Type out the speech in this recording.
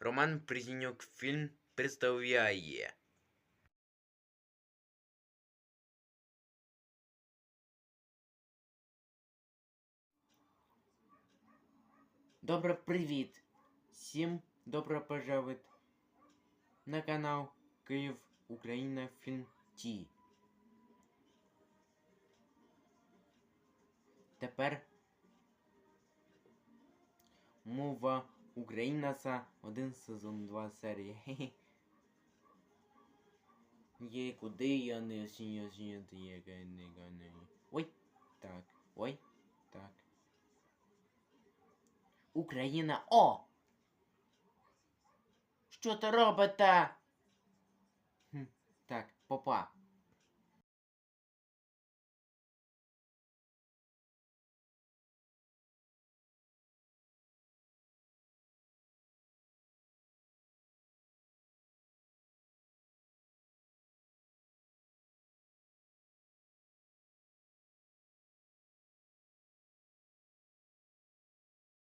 Роман Призінюк фільм представляє. Добро привіт! Всім добро пожаловать на канал Київ Україна Фільм Ті. Тепер мова Україна один сезон, два серії. Є куди я не сіньо сіньо є не гане. Ой, так, ой, так. Україна О! Що ти робите? Хм, так, попа.